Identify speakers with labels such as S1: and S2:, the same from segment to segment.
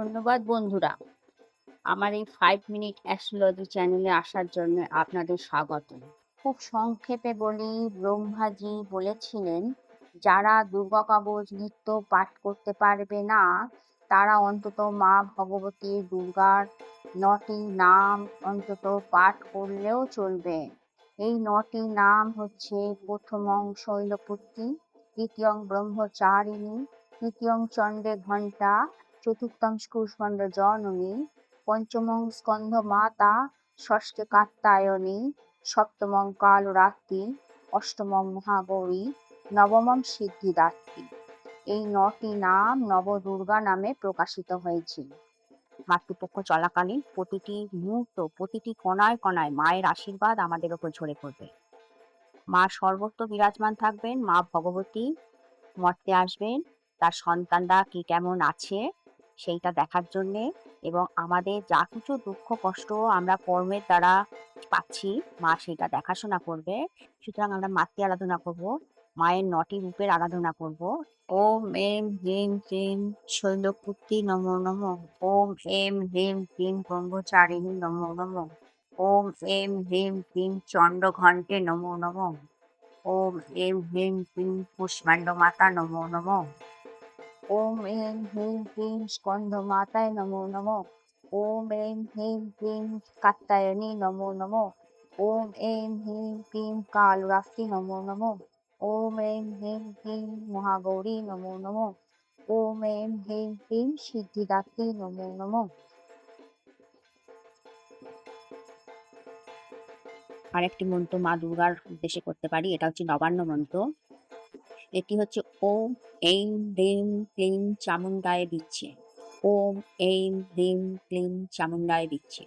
S1: ধন্যবাদ বন্ধুরা। আমার এই ফাইভ মিনিট অ্যাস্ট্রোলজি চ্যানেলে আসার জন্য আপনাদের স্বাগত খুব সংক্ষেপে বলি, ব্রহ্মাজি বলেছিলেন, যারা দুর্গা কবচ নিত্য পাঠ করতে পারবে না, তারা অন্তত মা ভগবতী দুর্গার নটি নাম অন্তত পাঠ করলেও চলবে। এই নটি নাম হচ্ছে প্রথম শৈলপুত্রী, দ্বিতীয়ং ব্রহ্মচারিণী, তৃতীয়ং চণ্ডে ঘণ্টা চতুর্থং কুষ্মাণ্ড জননী, পঞ্চমং স্কন্ধ মাতা ষষ্ঠ কাত্তায়নী সপ্তমং কালরাত্রি, অষ্টমং মহাগৌরী নবমম সিদ্ধিদাত্রী। এই নটি নাম নবদুর্গা নামে প্রকাশিত হয়েছিল। মাতৃপক্ষ চলাকালীন প্রতিটি মুহূর্ত, প্রতিটি কণায় কণায় মায়ের আশীর্বাদ আমাদের ওপর ঝরে পড়বে। মা সর্বত্র বিরাজমান থাকবেন, মা ভগবতী মর্তে আসবেন, তার সন্তানরা কি কেমন আছে সেইটা দেখার জন্যে এবং আমাদের যা কিছু দুঃখ, কষ্ট আমরা কর্মের দ্বারা পাচ্ছি, মা সেটা দেখাশোনা করবে। সুতরাং আমরা মাতৃ আরাধনা করব, মায়ের নটি রূপের আরাধনা করব। ওম এম হ্রিম ক্লিম শৈলপুত্রী নম নম। ওম এম হ্রিম ক্লিম ব্রহ্মচারিণী নম নম। ওম এম হ্রিম ক্লিম চণ্ডঘণ্টে নম নম। ওম এম হ্রিম ক্লিম পুষ্পাণ্ড মাতা নম নম। ওম এম হ্রিম ক্লিম স্কন্ধ মাতায় নমো নম ওম এম হ্রিম ক্লিম কাত্তায়নী নমো নম ওম এম হ্রিম ক্লিম কালরাত্রি নমো নম ওম এম হ্রিম ক্লিম মহাগৌরী নমো নম ওম এম হ্রিম ক্লিম সিদ্ধিদাত্রী নমো নম আরেকটি মন্ত্র মা দুর্গার উদ্দেশ্যে করতে পারি, এটা হচ্ছে নবান্ন মন্ত্র। এটি হচ্ছে ওম, এইম হ্রিম ক্লিম, চামুণ্ডায় দিচ্ছে ওম, এইম হ্রিম ক্লিম, চামুণ্ডায় দিচ্ছে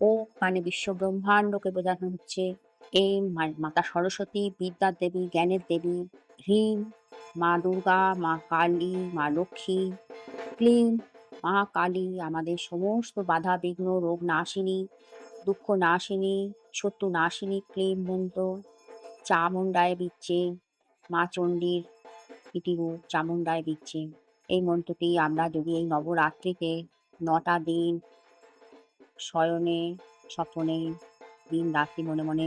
S1: ও মানে বিশ্ব ব্রহ্মাণ্ডকে বোঝানো হচ্ছে। এইম মানে মাতা সরস্বতী বিদ্যার দেবী, জ্ঞানের দেবী, হ্রিম, মা দুর্গা, মা কালী, মা লক্ষ্মী, ক্লিম, মা কালী, আমাদের সমস্ত বাধা, বিঘ্ন, রোগ নাশিনী, দুঃখ নাশিনী, শত্রু নাশিনী, ক্লিম, মন্ত্র, চামুণ্ডায় দিচ্ছে মা চণ্ডীর ইতি রূপ চামুণ্ডায় দিচ্ছে। এই মন্ত্রটি আমরা যদি এই নবরাত্রিতে নটা দিন শয়নে, স্বপনে, দিন রাত্রি মনে মনে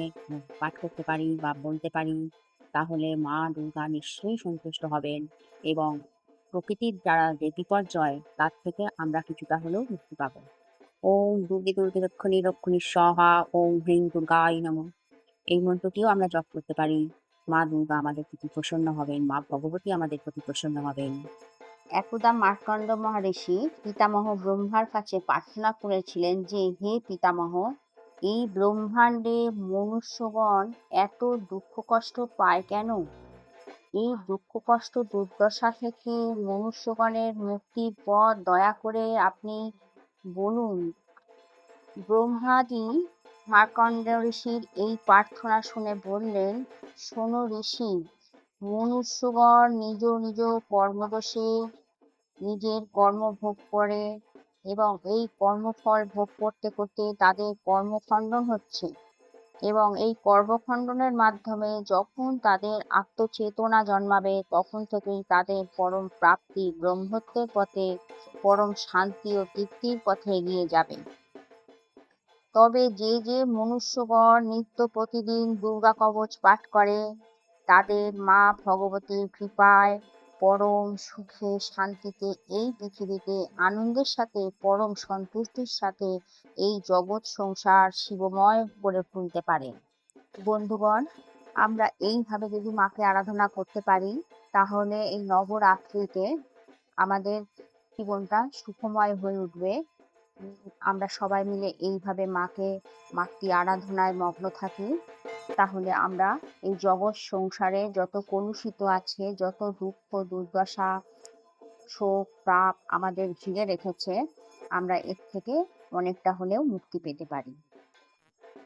S1: পাঠ করতে পারি বা বলতে পারি, তাহলে মা দুর্গা নিশ্চয়ই সন্তুষ্ট হবেন এবং প্রকৃতির যারা যে বিপর্যয়, তার থেকে আমরা কিছুটা হলেও মুক্তি পাবো। ওম দুর্গে দুর্গে রক্ষণী রক্ষণী সহা ওম হ্রিং দুর্গাই নম। এই মন্ত্রটিও আমরা জপ করতে পারি। মা দুর্গা আমাদের প্রতি প্রসন্ন হবেন, মা ভগবতী আমাদের প্রতি প্রসন্ন হবেন। একদা মার্কণ্ড মহর্ষি পিতামহ ব্রহ্মার কাছে প্রার্থনা করেছিলেন যে, হে পিতামহ, এই ব্রহ্মাণ্ডে মনুষ্যগণ এত দুঃখ কষ্ট পায় কেন? এই দুঃখ কষ্ট দুর্দশা থেকে মনুষ্যগণের মুক্তির পথ দয়া করে আপনি বলুন। ব্রহ্মাদি মার্কণ্ড ঋষির এই প্রার্থনা শুনে বললেন, শোনো ঋষি, মনুষ্যগণ নিজ নিজ কর্মদোষে নিজের কর্ম ভোগ করে এবং এই কর্মফল ভোগ করতে করতে তাদের কর্মখণ্ডন হচ্ছে। এবং এই কর্মখণ্ডনের মাধ্যমে যখন তাদের আত্মচেতনা জন্মাবে, তখন থেকেই তাদের পরম প্রাপ্তি ব্রহ্মত্বের পথে, পরম শান্তি ও তৃপ্তির পথে এগিয়ে যাবে। তবে যে যে মনুষ্যগণ নিত্য প্রতিদিন দুর্গা কবচ পাঠ করে, তাদের মা ভগবতীর কৃপায় পরম সুখে শান্তিতে এই পৃথিবীতে আনন্দের সাথে, পরম সন্তুষ্টির সাথে এই জগৎ সংসার শিবময় করে তুলতে পারে। বন্ধুগণ, আমরা এইভাবে যদি মাকে আরাধনা করতে পারি, তাহলে এই নবরাত্রিতে আমাদের জীবনটা সুখময় হয়ে উঠবে। আমরা সবাই মিলে এইভাবে মাকে, মাতৃ আরাধনায় মগ্ন থাকি, তাহলে আমরা এই জগৎ সংসারে যত কলুষিত আছে, যত দুঃখ, দুর্দশা, শোক, পাপ আমাদের ঘিরে রেখেছে, আমরা এর থেকে অনেকটা হলেও মুক্তি পেতে পারি।